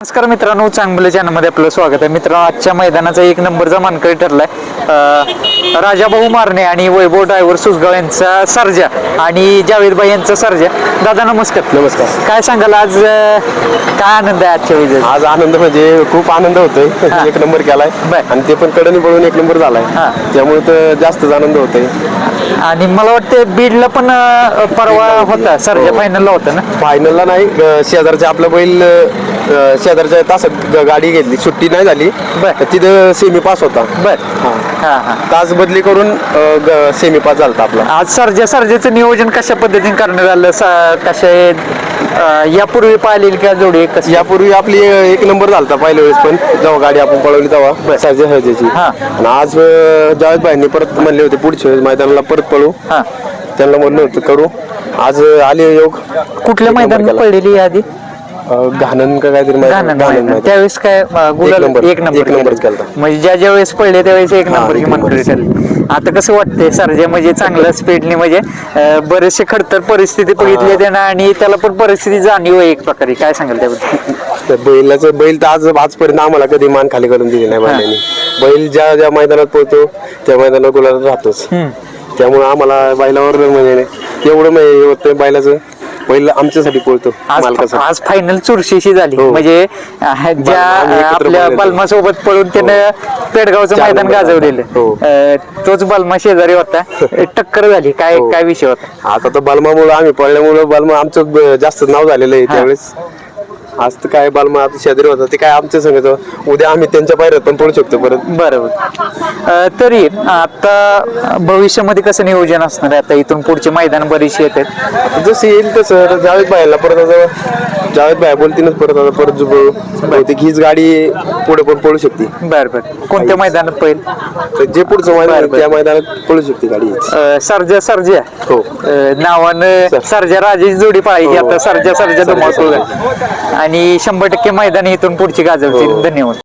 नमस्कार मित्रांनो चांगलं चॅनलमध्ये आपलं स्वागत आहे मित्रांनो आजच्या मैदानाचा एक नंबरचा मानकरी ठरलाय राजाभाऊ मारणे आणि वैभव ड्रायव्हर सुसगाव यांचा सर्जा आणि जावेदबाई यांचा सर्जा दादा नमस्कार नमस्कार. काय सांगाल आज काय आनंद आहे आजच्या वेळेस आज आनंद म्हणजे खूप आनंद हा. होतोय एक नंबर केलाय. आणि ते पण कडनी पळून एक नंबर झालाय हा. त्यामुळे तर जास्तच आनंद होतोय आणि मला वाटतं बीडला पण परवा होती. सर्जा हो. फायनलला होता ना फायनलला नाही शेजारच्या आपला बैल अ, शेजारच्या तासात ग- गाडी घेतली सुट्टी नाही झाली बर. तर तिथं सेमी पास होता. बर. हा. हा हा. तास बदली करून सेमी पास झाला आपला. आज सर्जा सर्जाचं नियोजन कशा पद्धतीने करण्यात आलं? स- कशा अं, यापूर्वी पाहिलेली का जोडी कसं यापूर्वी आपली एक नंबर झालता पहिल्या वेळेस पण जेव्हा गाडी आपण पळवली तेव्हा सर्जा सर्जाची. हा. आणि आज जावेद भाईंनी परत म्हणले होते पुढच्या वेळेस मैदानाला परत पळू. हा. त्यांना म्हणलं होतं करू. आज आले योग. कुठल्या एक नंबर मैदानात केला. पडलेली यादी अं, घाणन का काहीतरी गाणं घाणन. मैदान. त्यावेळेस काय अं, गुलाल नंबर. एक नंबर एक नंबरच केला. केलता. म्हणजे ज्या ज्या वेळेस पडले त्यावेळेस एक नंबरची एक मानकरी नंबरच. ठरली आता कसं वाटतंय सरजे म्हणजे चांगलं स्पीडने म्हणजे अं, बरेचसे खडतर परिस्थिती बघितली त्यानं आणि त्याला पण परिस्थिती जाणीव आहे एक प्रकारे काय सांगाल त्याबद्दल तर बैलाचं बैल तर आज आजपर्यंत आम्हाला कधी मान खाली करून दिली नाही बैलांनी बैल ज्या ज्या मैदानात पोहतो त्या मैदानात गुलाला राहतोच त्यामुळे आम्हाला बैलावर म्हणजे एवढं म्हणजे हे होतं बैलाचं बैल आमच्यासाठी पोळतो आज मालकासाठी आज फायनल चुरशीशी झाली हो. म्हणजे ज्या आम्ही एकत्र आपल्या पळलेलो. बलमा सोबत पळून त्यानं पेडगावचं चार मैदान नंबर गाजवलेलं हो. तोच बलमा शेजारी होता टक्कर झाली काय हो. काय विषय होता आता तर बलमामुळे आम्ही पळल्यामुळं बलमा आमचं ब- जास्त नाव झालेलं आहे हा. त्यावेळेस आज तर काय बलमा आता शेजारी होता ते काय आमच्या संगत उद्या आम्ही त्यांच्या पायऱ्यात पण पळू शकतो परत. बरोबर. तरी आता भविष्यामध्ये कसं नियोजन असणार आहे? आता इथून पुढचे मैदान बरीचशी येतात. जसं येईल तसं. जावेद भाईला परत जावेद भाई बोलतीनच परत आता परत जो बहुतेक हीच गाडी पुढे पण पळू शकते. बर बर. कोणत्या मैदानात पहिल तर जे पुढचं मैदान आहे, बरं, बरं. त्या मैदानात पळू शकते गाडी हीच. सर्जा सर्जा. हो. अं, नावानं सर. सर्जा राजेश जोडी पाहिजे हो. आता सर्जा सर्जा सर्जा, धुमाकूळ आणि शंभर टक्के मैदान इथून पुढची गाजवतील. हो. धन्यवाद.